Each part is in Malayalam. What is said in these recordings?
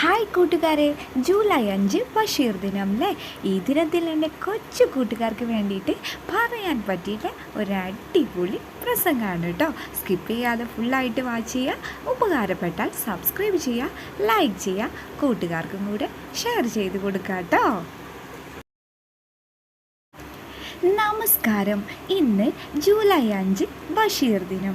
ഹായ് കൂട്ടുകാരെ. ജൂലൈ അഞ്ച് ബഷീർ ദിനം അല്ലേ ഈ ദിനത്തിൽ എന്റെ കൊച്ചു കൂട്ടുകാർക്ക് വേണ്ടിയിട്ട് പറയാൻ പറ്റിയിട്ട് ഒരു അടിപൊളി പ്രസംഗമാണ് കേട്ടോ സ്കിപ്പ് ചെയ്യാതെ ഫുള്ളായിട്ട് വാച്ച് ചെയ്യുക. ഉപകാരപ്പെട്ടാൽ സബ്സ്ക്രൈബ് ചെയ്യുക ലൈക്ക് ചെയ്യുക. കൂട്ടുകാർക്കും കൂടെ ഷെയർ ചെയ്ത് കൊടുക്കുക കേട്ടോ നമസ്കാരം. ഇന്ന് ജൂലൈ അഞ്ച് ബഷീർ ദിനം.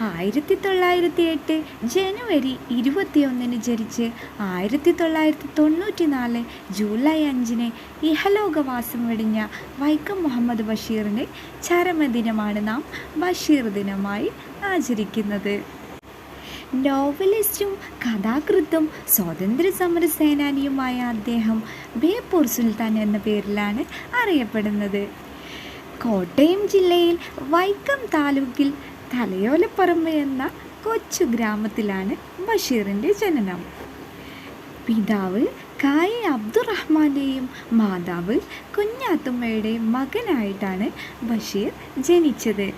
ആയിരത്തി തൊള്ളായിരത്തി എട്ട് ജനുവരി ഇരുപത്തിയൊന്നിന് ജനിച്ച് ആയിരത്തി തൊള്ളായിരത്തി തൊണ്ണൂറ്റി നാല് ജൂലൈ അഞ്ചിന് ഇഹലോകവാസം വെടിഞ്ഞ വൈക്കം മുഹമ്മദ് ബഷീറിന്റെ ചരമദിനമാണ് നാം ബഷീർ ദിനമായി ആചരിക്കുന്നത്. നോവലിസ്റ്റും കഥാകൃത്തും സ്വാതന്ത്ര്യ സമര സേനാനിയുമായ അദ്ദേഹം ബേപ്പൂർ സുൽത്താൻ എന്ന പേരിലാണ് അറിയപ്പെടുന്നത്. കോട്ടയം ജില്ലയിൽ വൈക്കം താലൂക്കിൽ തലയോലപ്പറമ്പ് എന്ന കൊച്ചു ഗ്രാമത്തിലാണ് ബഷീറിന്റെ ജനനം. പിതാവ് കായി അബ്ദുറഹ്മാന്റെയും മാതാവ് കുഞ്ഞാത്തുമ്മയുടെയും മകനായിട്ടാണ് ബഷീർ ജനിച്ചത്.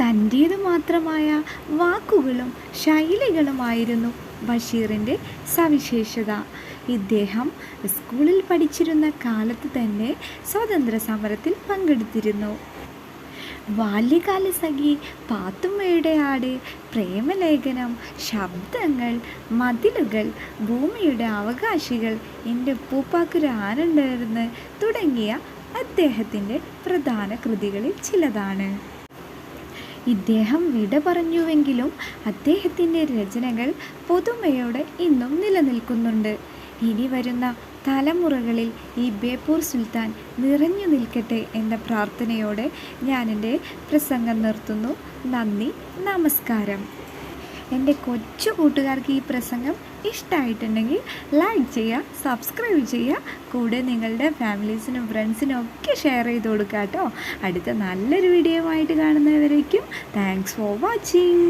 തന്റേത് മാത്രമായ വാക്കുകളും ശൈലികളുമായിരുന്നു ബഷീറിന്റെ സവിശേഷത. ഇദ്ദേഹം സ്കൂളിൽ പഠിച്ചിരുന്ന കാലത്ത് തന്നെ സ്വാതന്ത്ര്യ സമരത്തിൽ പങ്കെടുത്തിരുന്നു. ബാല്യകാല സഖി പാത്തുമ്മയുടെ ആട് പ്രേമലേഖനം ശബ്ദങ്ങൾ മതിലുകൾ ഭൂമിയുടെ അവകാശികൾ എന്റെ പൂപ്പാക്കൊരു ആനുണ്ടായിരുന്നു തുടങ്ങിയ അദ്ദേഹത്തിന്റെ പ്രധാന കൃതികളിൽ ചിലതാണ്. ഇദ്ദേഹം വിട പറഞ്ഞുവെങ്കിലും അദ്ദേഹത്തിന്റെ രചനകൾ പുതുമയോടെ ഇന്നും നിലനിൽക്കുന്നുണ്ട്. ഇനി വരുന്ന തലമുറകളിൽ ഈ ബേപ്പൂർ സുൽത്താൻ നിറഞ്ഞു നിൽക്കട്ടെ എന്ന പ്രാർത്ഥനയോടെ ഞാനെന്റെ പ്രസംഗം നിർത്തുന്നു. നന്ദി നമസ്കാരം. എന്റെ കൊച്ചു കൂട്ടുകാർക്ക് ഈ പ്രസംഗം ഇഷ്ടമായിട്ടുണ്ടെങ്കിൽ ലൈക്ക് ചെയ്യുക സബ്സ്ക്രൈബ് ചെയ്യുക കൂടെ നിങ്ങളുടെ ഫാമിലീസിനും ഫ്രണ്ട്സിനും ഒക്കെ ഷെയർ ചെയ്ത് കൊടുക്കുക കേട്ടോ. അടുത്ത നല്ലൊരു വീഡിയോ ആയിട്ട് കാണുന്നവരേക്കും താങ്ക്സ് ഫോർ വാച്ചിങ്